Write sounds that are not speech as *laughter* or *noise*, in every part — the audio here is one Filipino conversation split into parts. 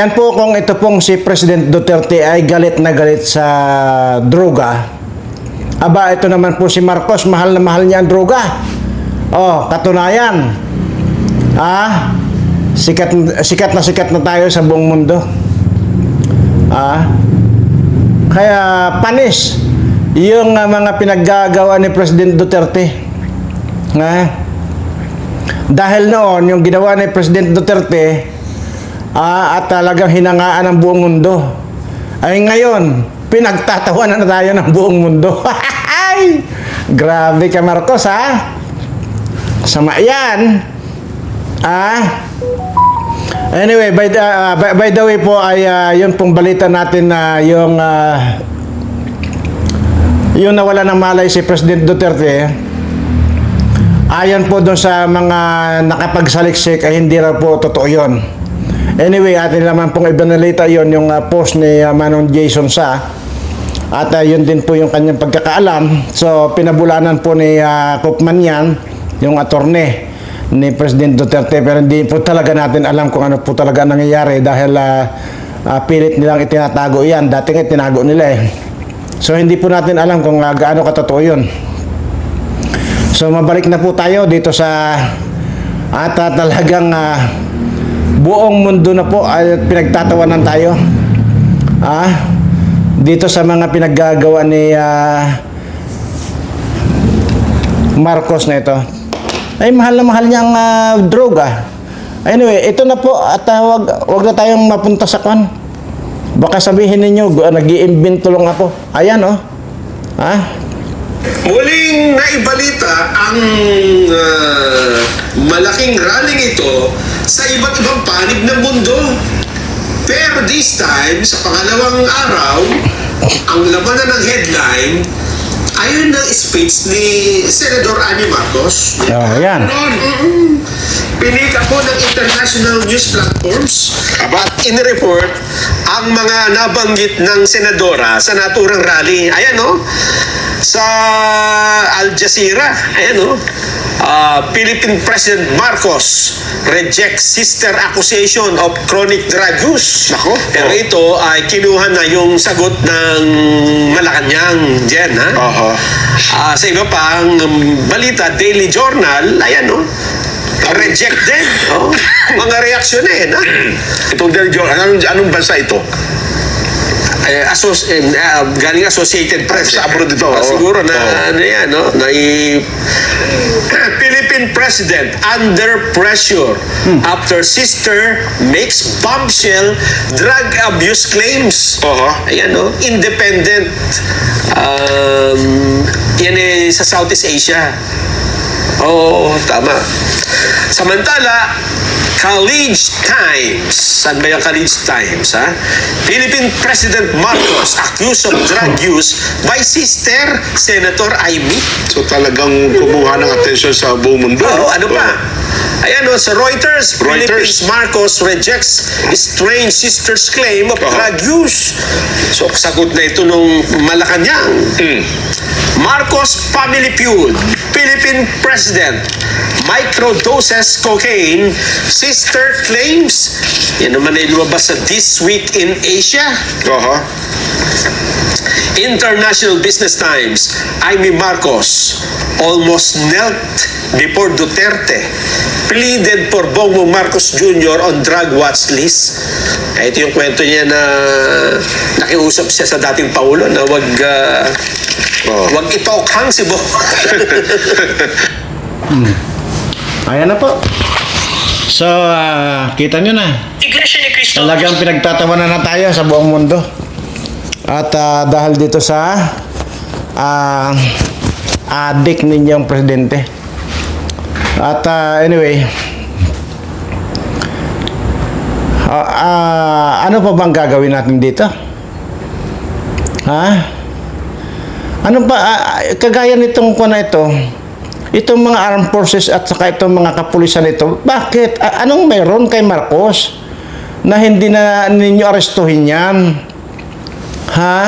Ayan po kung ito pong si President Duterte ay galit na galit sa droga. Aba, ito naman po si Marcos, mahal na mahal niya ang droga. Oh, katunayan. Ah, sikat, sikat na sikat na tayo sa buong mundo. Ah, kaya panis yung ah, mga pinaggagawa ni President Duterte. Ah, dahil noon, yung ginawa ni President Duterte, ah, at talagang hinangaan ng buong mundo. Ay ngayon, pinagtatawanan na tayo ng buong mundo. *laughs* Ay! Grabe ka Marcos ha? Sama yan. Ah? Anyway, by the, ah, by, by the way po ay ah, yun pong balita natin na yung ah, yung nawala ng malay si President Duterte ayon po doon sa mga nakapagsaliksik ay hindi raw po totoo yun. Anyway, atin naman pong ibinalita yon yung ah, post ni ah, Manong Jason Sa at ah, yun din po yung kanyang pagkakaalam. So, pinabulanan po ni uh, yan, yung attorney ni President Duterte pero hindi po talaga natin alam kung ano po talaga nangyayari dahil ah, ah, pilit nilang itinatago yan. Dati nga tinago nila eh. So, hindi po natin alam kung ah, gaano katotoo yun. So mabalik na po tayo dito sa at ah, talagang ah, buong mundo na po ay pinagtatawanan tayo. Ah, dito sa mga pinaggagawa ni ah, Marcos na ito. Ay mahal na mahal niyang ah, droga. Anyway, ito na po at ah, wag, wag na tayong mapunta sa kwan. Baka sabihin ninyo, gu- nag-iimbento lang ako. Ayan oh. Ah, Muling naibalita ang ah, malaking rallying ito sa iba't ibang panig ng mundo. Pero this time, sa pangalawang araw, ang labanan ng headline ayon ng speech ni Senador Ani Marcos. oh, yan. Noon, pinika po ng international news platforms at in-report ang mga nabanggit ng senadora sa naturang rally. Ayan no, sa Al Jazeera. Ayan no, Ah, Philippine President Marcos rejects sister accusation of chronic drug use. Nako. Pero ito ay kinuha na yung sagot ng Malacanang, Jen, ha? Aha. Ah, sa iba pang um, balita, Daily Journal, ayan no, rejected. Oh, *coughs* mga reaksyon eh, na. Itong Del John, anong, anong bansa ito? Eh, asos, eh, ah, galing Associated Press. Sa abroad ito, oo. siguro na, Oo. ano yan, no? Na i- *clears throat* Philippine President under pressure after sister makes bombshell drug abuse claims. Oo. Ayan, no? Independent. Um, yan eh, sa Southeast Asia. Oo, tama. Samantala, College Times. Saan ba yung College Times, ha? Philippine President Marcos accused of drug use by sister Senator Amy. So talagang kumuha ng attention sa buong mundo. Oo, ano pa? Ayan o, sa Reuters, Reuters. Philippines Marcos rejects strange sister's claim of Aha. drug use. So, sagot na ito nung Malacanang. Mm. Marcos Family Feud, Philippine President, microdoses cocaine, sister claims. Yan naman ay lumabas sa This Week in Asia. Aha. International Business Times, Amy Marcos almost knelt before Duterte, pleaded for Bongbong Marcos Jr. on drug watch list. Eh, ito yung kwento niya na nakiusap siya sa dating Pangulo na wag, ah, Oh. wag itokhang si Bong. *laughs* Ayan na po. So, ah, kita nyo na. Iglesia ni Cristo. Talagang pinagtatawanan na tayo sa buong mundo. At ah, dahil dito sa ah, adik ninyong presidente. At ah, anyway, ah, ah, ano pa bang gagawin natin dito? Ha? Ano pa, ah, kagaya nitong ko na ito, itong mga armed forces at saka itong mga kapulisan ito, bakit? Anong meron kay Marcos na hindi na ninyo arestuhin yan? Ha?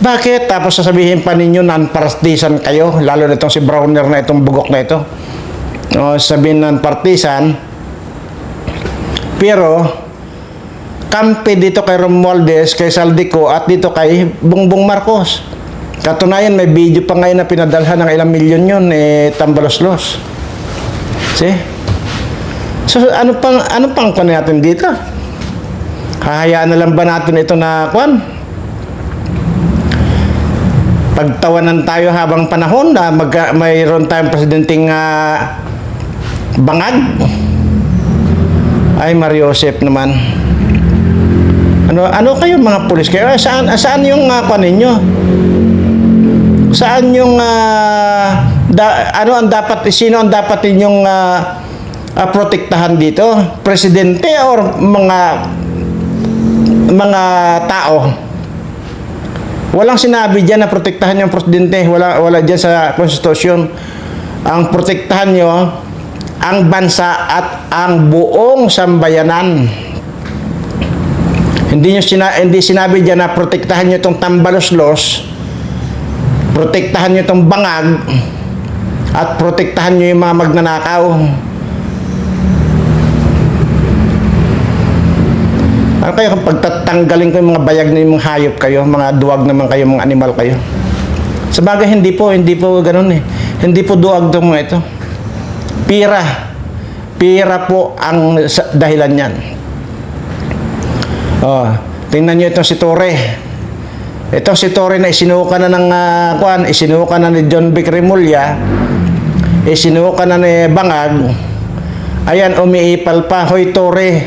Bakit? Tapos sasabihin pa ninyo non-partisan kayo, lalo na itong si Browner na itong bugok na ito. O, sabihin non-partisan, pero kampi dito kay Romualdez, kay Saldico at dito kay Bongbong Marcos. Katunayan, may video pa ngayon na pinadalhan ng ilang milyon yun, eh, tambaloslos. See? So, ano pang, ano pang kwan natin dito? Hahayaan na lang ba natin ito na kwan? Pagtawanan tayo habang panahon na mag, mayroon tayong presidenteng ah, bangag? Ay, Mario Josep naman. Ano ano kayo mga pulis kayo? Saan saan yung uh, ninyo? Saan yung ah, da- ano ang dapat sino ang dapat ninyong ah, ah, protektahan dito? Presidente or mga mga tao? Walang sinabi diyan na protektahan yung presidente. Wala wala diyan sa konstitusyon. Ang protektahan nyo ang bansa at ang buong sambayanan. Hindi nyo sina, hindi sinabi diyan na protektahan nyo itong tambaloslos, protektahan nyo itong bangag, at protektahan nyo yung mga magnanakaw. Ano kayo kung pagtatanggalin ko yung mga bayag na yung mga hayop kayo, mga duwag naman kayo, mga animal kayo? Sa bagay, hindi po, hindi po ganun eh. Hindi po duwag itong mga ito. Pira. Pira po ang dahilan yan. Oh, tingnan nyo itong si Torre. Itong si Torre na isinuka na ng uh, kuan, isinuka na ni John Vic Remulla, isinuka na ni Bangag. Ayan, umiipal pa. Hoy, Torre.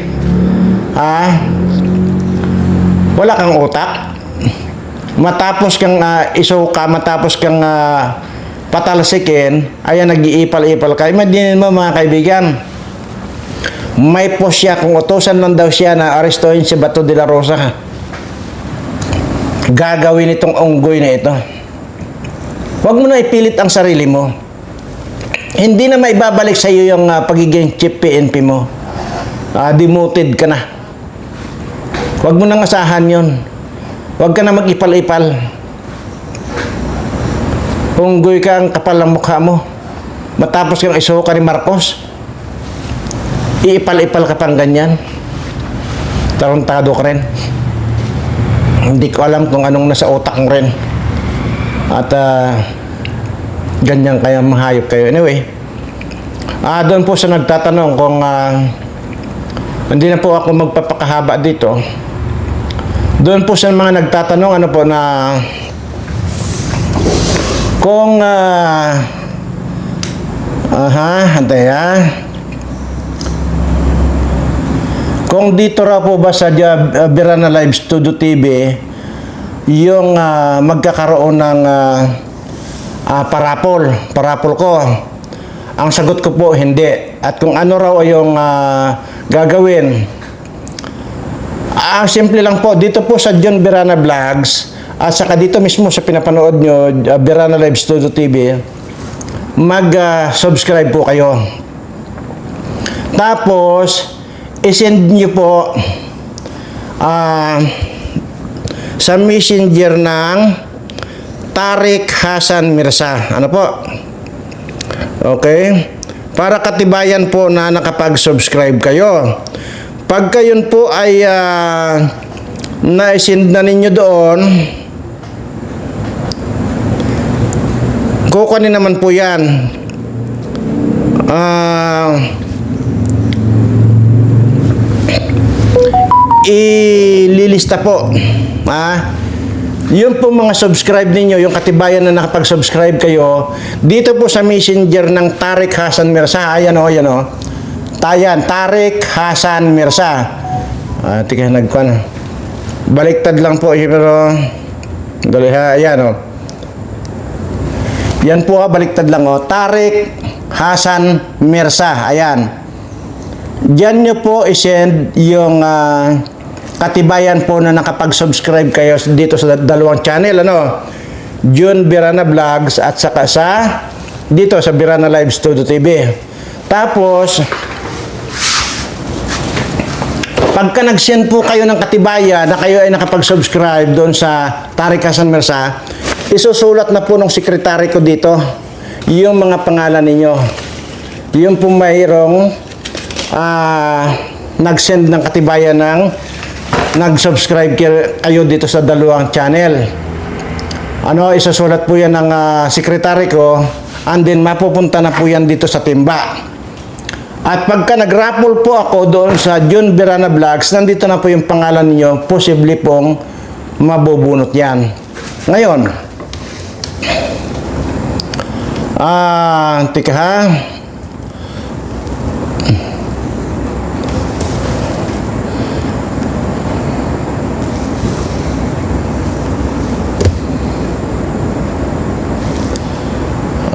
Ha? Wala kang utak. Matapos kang uh, isuka, matapos kang ah, patalsikin, ayan, nag-iipal-ipal ka. Imagine mo mga kaibigan, may post siya kung utosan lang daw siya na arestuhin si Bato de la Rosa. Gagawin itong unggoy na ito. Huwag mo na ipilit ang sarili mo. Hindi na maibabalik sa iyo yung ah, pagiging chief PNP mo. Ah, demoted ka na. Huwag mo nang asahan yon. Huwag ka na mag-ipal-ipal. Unggoy ka ang kapal ng mukha mo. Matapos kang isuka ni Marcos, iipal-ipal ka pang ganyan. Tarantado ka rin. Hindi ko alam kung anong nasa utak mo rin. At ah, ganyan kaya mahayop kayo. Anyway, ah doon po sa nagtatanong kung ah, hindi na po ako magpapakahaba dito. Doon po sa mga nagtatanong ano po na kung ah aha, hantay ah. Kung dito raw po ba sa uh, Birana Live Studio TV yung ah, magkakaroon ng ah, ah, parapol, parapol ko. Ang sagot ko po hindi. At kung ano raw yung ah, gagawin, Ah, simple lang po. Dito po sa John Birana Vlogs, at saka dito mismo sa pinapanood nyo, uh, Birana Live Studio TV, mag-subscribe po kayo. Tapos, isend nyo po ah, sa messenger ng Tariq Hasan Mirza. Ano po? Okay? Para katibayan po na nakapag-subscribe kayo. Pag kayon po ay uh, na-send na ninyo doon, kukunin naman po yan. Ah... ililista po. Ah, yung po mga subscribe ninyo, yung katibayan na nakapag-subscribe kayo, dito po sa messenger ng Tariq Hasan Mirza, ayan o, ayan o. Tayan, Tariq Hasan Mirza. Ah, tika, nagkuhan. Baliktad lang po, eh, pero, dali ha, ayan o. Yan po ha, baliktad lang o. Tariq Hasan Mirza, ayan. Diyan nyo po isend yung ah, katibayan po na nakapag-subscribe kayo dito sa dalawang channel, ano? June Birana Vlogs at saka sa dito sa Birana Live Studio TV. Tapos, pagka nag-send po kayo ng katibayan na kayo ay nakapag-subscribe doon sa Tariq Hasan Mirza, isusulat na po ng sekretary ko dito yung mga pangalan ninyo. Yung po mayroong ah, nag-send ng katibayan ng nag-subscribe kay- kayo dito sa dalawang channel. Ano, isasulat po yan ng ah, sekretary ko and then mapupunta na po yan dito sa timba. At pagka nag-raffle po ako doon sa John Verana Vlogs, nandito na po yung pangalan niyo, posible pong mabubunot yan. Ngayon, ah, tika ha.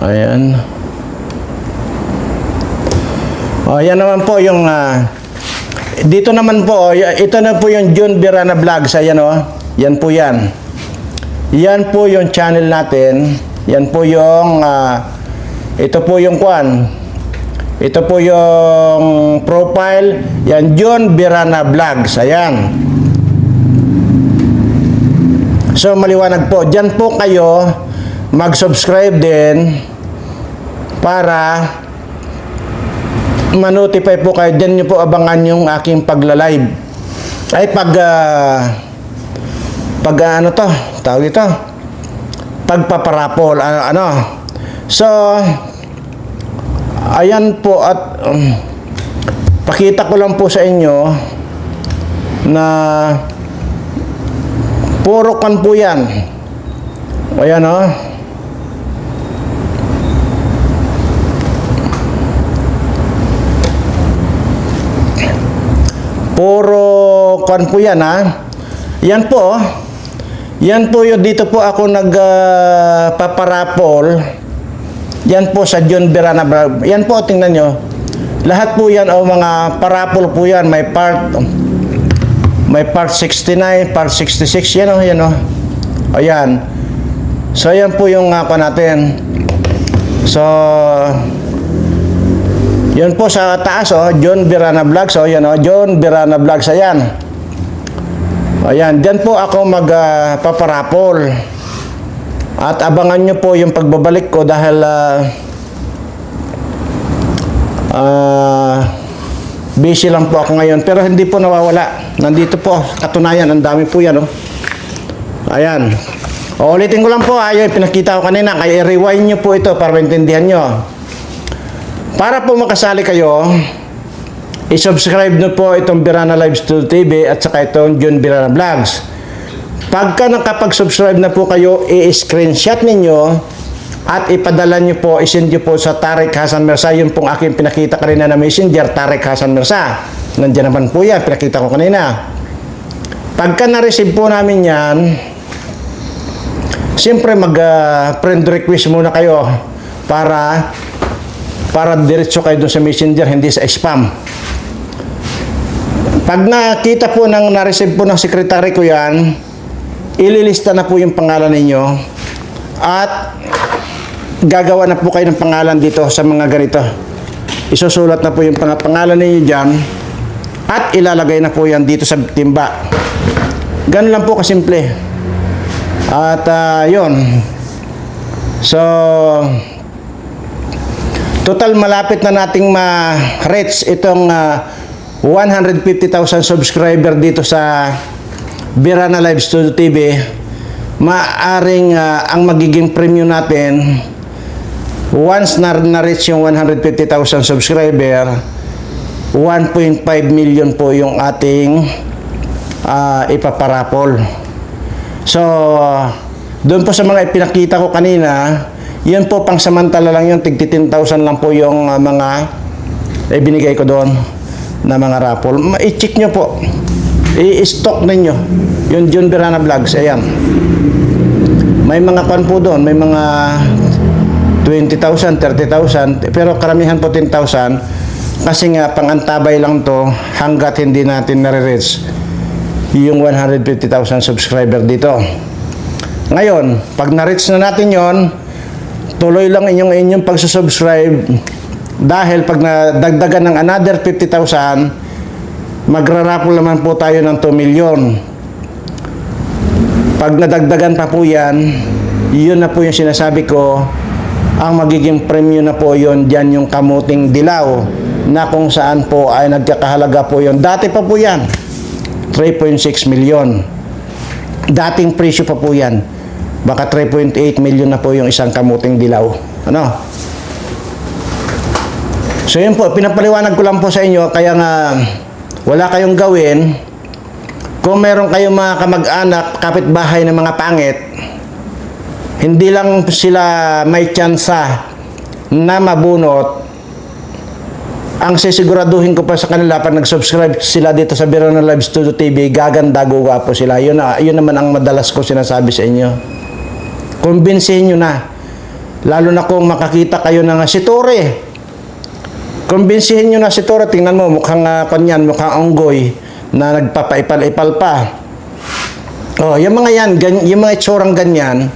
Ayan. O, yan naman po yung ah, dito naman po, y- ito na po yung John Birana Vlogs, ayan o. Yan po yan. Yan po yung channel natin. Yan po yung ah, ito po yung kwan. Ito po yung profile. Yan John Birana Vlogs. Ayan. So maliwanag po. Diyan po kayo mag-subscribe din para ma-notify po kayo. Diyan nyo po abangan yung aking pagla-live. Ay pag ah, pag ah, ano to, tawag ito. Pagpaparapol ano, ano. So ayan po at um, pakita ko lang po sa inyo na puro kan po yan. Ayan oh. Puro kan po yan ha. Yan po. oh. Yan po yung dito po ako nagpaparapol. yan po sa John Verana Vlog. Yan po tingnan nyo. Lahat po yan o mga parapol po yan. May part may part 69, part 66. Yan o, yan o. Ayan. So, yan po yung uh, natin. So, yun po sa taas oh, John Birana Vlogs oh, yan oh, John Birana Vlogs ayan. Ayan, diyan po ako magpaparapol. At abangan nyo po yung pagbabalik ko dahil ah ah, busy lang po ako ngayon pero hindi po nawawala. Nandito po, katunayan, ang dami po yan oh. Ayan. O, ulitin ko lang po, ayo pinakita ko kanina, kaya i-rewind nyo po ito para maintindihan nyo. Para po makasali kayo, i-subscribe nyo po itong Birana Live Studio TV at saka itong John Birana Vlogs. Pagka nakapag-subscribe na po kayo, i-screenshot ninyo at ipadala nyo po, isend nyo po sa Tarek Hasan Mersa. Yun pong aking pinakita kanina na messenger, Tarek Hasan Mersa. Nandiyan naman po yan, pinakita ko kanina. Pagka na-receive po namin yan, siyempre mag-friend request muna kayo para para diretso kayo doon sa messenger, hindi sa spam. Pag nakita po ng na-receive po ng sekretary ko yan, ililista na po yung pangalan ninyo at gagawa na po kayo ng pangalan dito sa mga ganito. Isusulat na po yung pang- pangalan ninyo dyan at ilalagay na po yan dito sa timba. Ganun lang po kasimple. At ah, yun. So, total malapit na nating ma-reach itong ah, 150,000 subscriber dito sa Birana Live Studio TV. Maaring ah, ang magiging premium natin once na na-reach yung 150,000 subscriber 1.5 million po yung ating ah, ipaparapol. So, doon po sa mga ipinakita ko kanina, yun po pang samantala lang yun, tig 10,000 lang po yung ah, mga ibinigay ko doon na mga raffle. I-check nyo po. I-stock ninyo. Yung John Birana Vlogs, ayan. May mga pan po doon, may mga 20,000, 30,000, pero karamihan po 10,000 kasi nga pangantabay lang to hanggat hindi natin nare-reach yung 150,000 subscriber dito. Ngayon, pag na-reach na natin yon, tuloy lang inyong inyong pagsusubscribe dahil pag nadagdagan ng another 50,000, magrarapol naman po tayo ng 2 million. Pag nadagdagan pa po yan, yun na po yung sinasabi ko, ang magiging premyo na po yun, dyan yung kamuting dilaw na kung saan po ay nagkakahalaga po yun. Dati pa po yan. 3.6 million. Dating presyo pa po yan. Baka 3.8 million na po yung isang kamuting dilaw. Ano? So yun po, pinapaliwanag ko lang po sa inyo, kaya nga wala kayong gawin. Kung meron kayong mga kamag-anak, kapitbahay ng mga pangit, hindi lang sila may tsansa na mabunot, ang sisiguraduhin ko pa sa kanila pag nag-subscribe sila dito sa Birana Live Studio TV, gaganda, guwapo sila. Yun, na, yun naman ang madalas ko sinasabi sa inyo. Kumbinsihin nyo na. Lalo na kung makakita kayo ng si Tore. Kumbinsihin nyo na si Tore. Tingnan mo, mukhang uh, kanyan, mukhang onggoy na nagpapaipal-ipal pa. Oh, yung mga yan, gan- yung mga itsurang ganyan,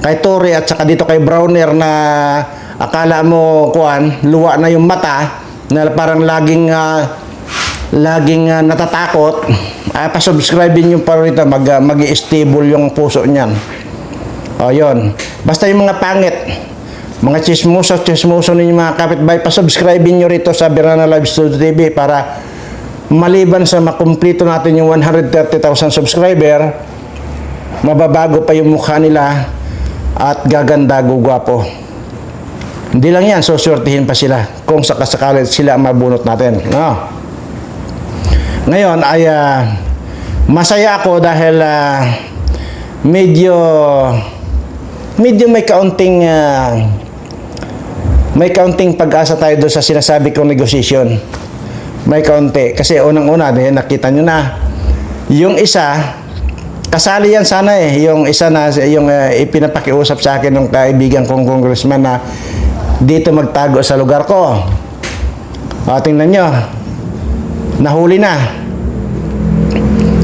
kay Tore at saka dito kay Browner na akala mo kuan, luwa na yung mata na parang laging ah, laging ah, natatakot. Ah, pa-subscribe niyo pa rito mag uh, stable yung puso niyan. O, yun. Basta yung mga pangit, mga chismoso, chismoso ninyo mga kapitbahay, pa-subscribe nyo rito sa Birana Live Studio TV para maliban sa makumplito natin yung 130,000 subscriber, mababago pa yung mukha nila at gaganda, gugwapo. Hindi lang yan, susurtihin pa sila kung sakasakali sila ang mabunot natin. No? Ngayon ay ah, masaya ako dahil ah, medyo medyo may kaunting ah, may kaunting pag-asa tayo doon sa sinasabi kong negotiation. May kaunti. Kasi unang-una, eh, nakita nyo na. Yung isa, kasali yan sana eh. Yung isa na, yung uh, ipinapakiusap sa akin ng kaibigan kong congressman na dito magtago sa lugar ko. O, tingnan nyo. Nahuli na.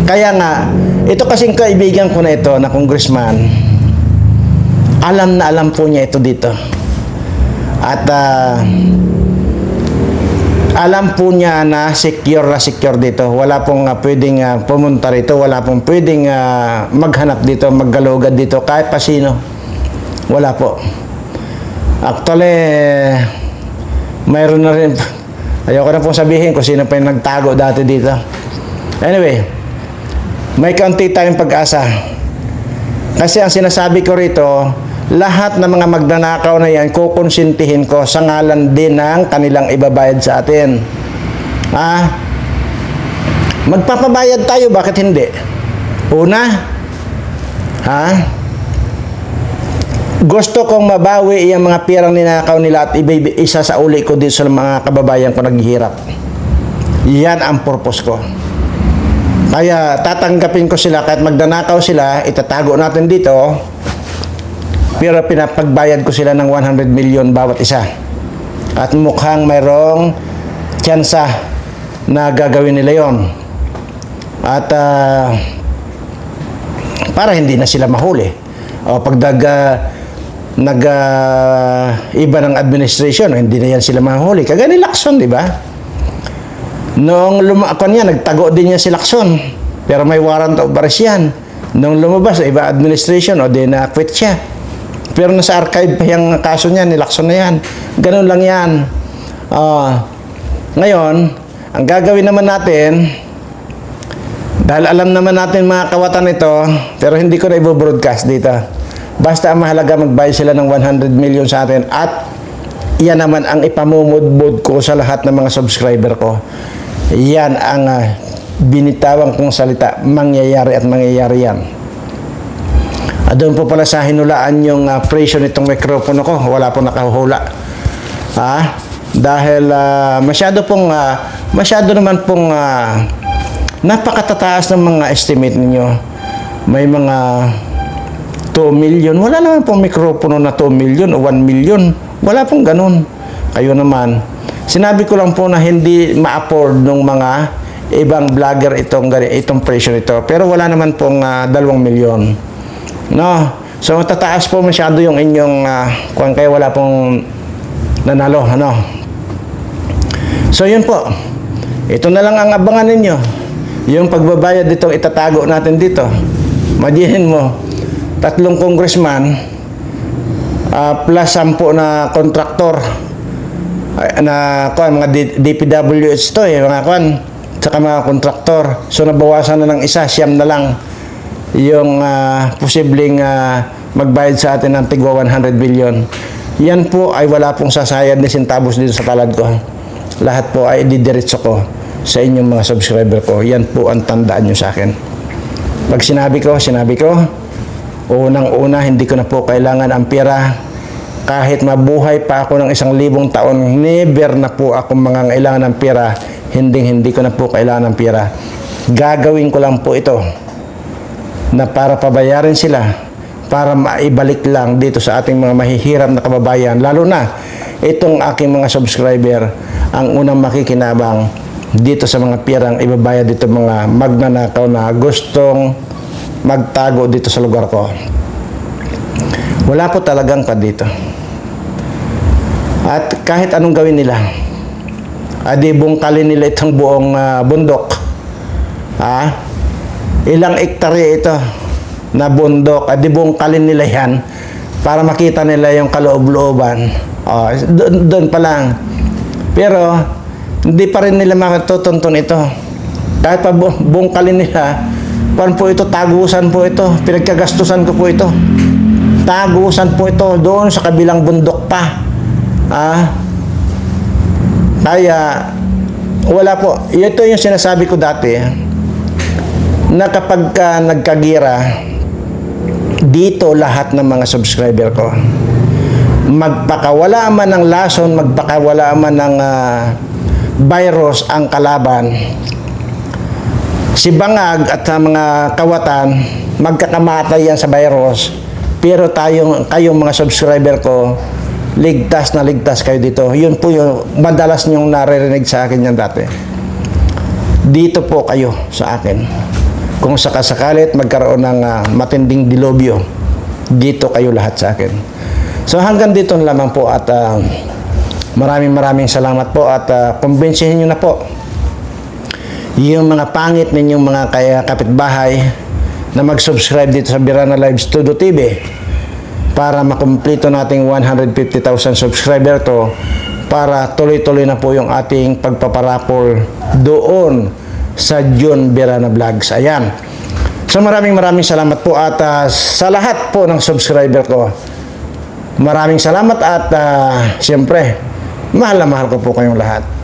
Kaya nga, ito kasing kaibigan ko na ito na congressman, alam na alam po niya ito dito. At ah, alam po niya na secure na secure dito. Wala pong ah, pwedeng ah, pumunta rito. Wala pong pwedeng ah, maghanap dito, maggalugad dito, kahit pa sino. Wala po. Actually, mayroon na rin. *laughs* Ayoko na pong sabihin kung sino pa yung nagtago dati dito. Anyway, may kaunti tayong pag-asa. Kasi ang sinasabi ko rito, lahat ng mga magnanakaw na yan, kukonsintihin ko sa ngalan din ng kanilang ibabayad sa atin. Ah, magpapabayad tayo, bakit hindi? Una, ha? Gusto kong mabawi yung mga pirang ninakaw nila at isa sa uli ko din sa mga kababayan ko naghihirap. Yan ang purpose ko. Kaya tatanggapin ko sila kahit magdanakaw sila, itatago natin dito. Pero pinapagbayad ko sila ng 100 million bawat isa. At mukhang mayroong tsansa na gagawin nila yon. At ah, para hindi na sila mahuli. O pag nag, ah, nag ah, iba ng administration, hindi na yan sila mahuli. Kagaya ni Lacson, di ba? Noong lumakon niya, nagtago din niya si Lacson. Pero may warrant of arrest yan. Noong lumabas, iba administration, o di na-quit siya. Pero nasa archive pa yung kaso niya, ni Lacson na yan. Ganun lang yan. Ah, ngayon, ang gagawin naman natin, dahil alam naman natin mga kawatan ito, pero hindi ko na i-broadcast dito. Basta ang mahalaga magbayad sila ng 100 million sa atin at yan naman ang ipamumudbud ko sa lahat ng mga subscriber ko. Yan ang ah, binitawan kong salita. Mangyayari at mangyayari yan. At doon po pala sa hinulaan yung uh, presyo nitong mikropono ko. Wala po nakahuhula. Ha? Dahil ah, masyado pong, ah, masyado naman pong ah, napakatataas ng mga estimate ninyo. May mga 2 million. Wala naman pong mikropono na 2 million o 1 million. Wala pong ganun. Kayo naman. Sinabi ko lang po na hindi ma-afford ng mga ibang vlogger itong, itong presyo nito. Pero wala naman pong 2 milyon. No? So tataas po masyado yung inyong uh, kung kaya wala pong nanalo. Ano? So yun po. Ito na lang ang abangan ninyo. Yung pagbabayad dito, itatago natin dito. Madihin mo, tatlong congressman ah, plus sampu na kontraktor na kuan mga DPWH to eh mga kuan saka mga kontraktor. So nabawasan na ng isa, siyam na lang yung ah, posibleng ah, magbayad sa atin ng tigwa 100 billion. Yan po ay wala pong sasayad ni centavos dito sa palad ko. Lahat po ay didiretso ko sa inyong mga subscriber ko. Yan po ang tandaan nyo sa akin. Pag sinabi ko, sinabi ko, unang-una hindi ko na po kailangan ang pera. Kahit mabuhay pa ako ng isang libong taon, never na po ako mangangailangan ng pera. Hindi, hindi ko na po kailangan ng pera. Gagawin ko lang po ito na para pabayarin sila para maibalik lang dito sa ating mga mahihirap na kababayan lalo na itong aking mga subscriber ang unang makikinabang dito sa mga pirang ibabayad dito mga magnanakaw na gustong magtago dito sa lugar ko. Wala po talagang pa dito. At kahit anong gawin nila adi bungkalin nila itong buong ah, bundok. Ah ilang ektarya ito na bundok at dibungkalin nila yan para makita nila yung kaloob-looban. Oh, doon, pa lang. Pero hindi pa rin nila makatutuntun ito. Kahit pa bu- bungkalin nila, pan po ito, tagusan po ito, pinagkagastusan ko po ito. Tagusan po ito doon sa kabilang bundok pa. Ah, kaya wala po. Ito yung sinasabi ko dati na kapag ka nagkagira dito lahat ng mga subscriber ko. Magpakawala man ng lason magpakawala man ng ah, virus ang kalaban si Bangag at sa mga kawatan magkakamatay yan sa virus. Pero tayong kayong mga subscriber ko ligtas na ligtas kayo dito. Yun po yung madalas nyong naririnig sa akin yan dati. Dito po kayo sa akin. Kung sakasakalit magkaroon ng ah, matinding dilobyo, dito kayo lahat sa akin. So hanggang dito lamang po at ah, maraming maraming salamat po at uh, kumbinsihin nyo na po yung mga pangit ninyong mga kaya kapitbahay na mag-subscribe dito sa Birana Live Studio TV para makumpleto nating 150,000 subscriber to para tuloy-tuloy na po yung ating pagpaparapol doon sa John Birana Vlogs. Ayan. So maraming maraming salamat po at ah, sa lahat po ng subscriber ko. Maraming salamat at ah, siyempre, mahal na mahal ko po kayong lahat.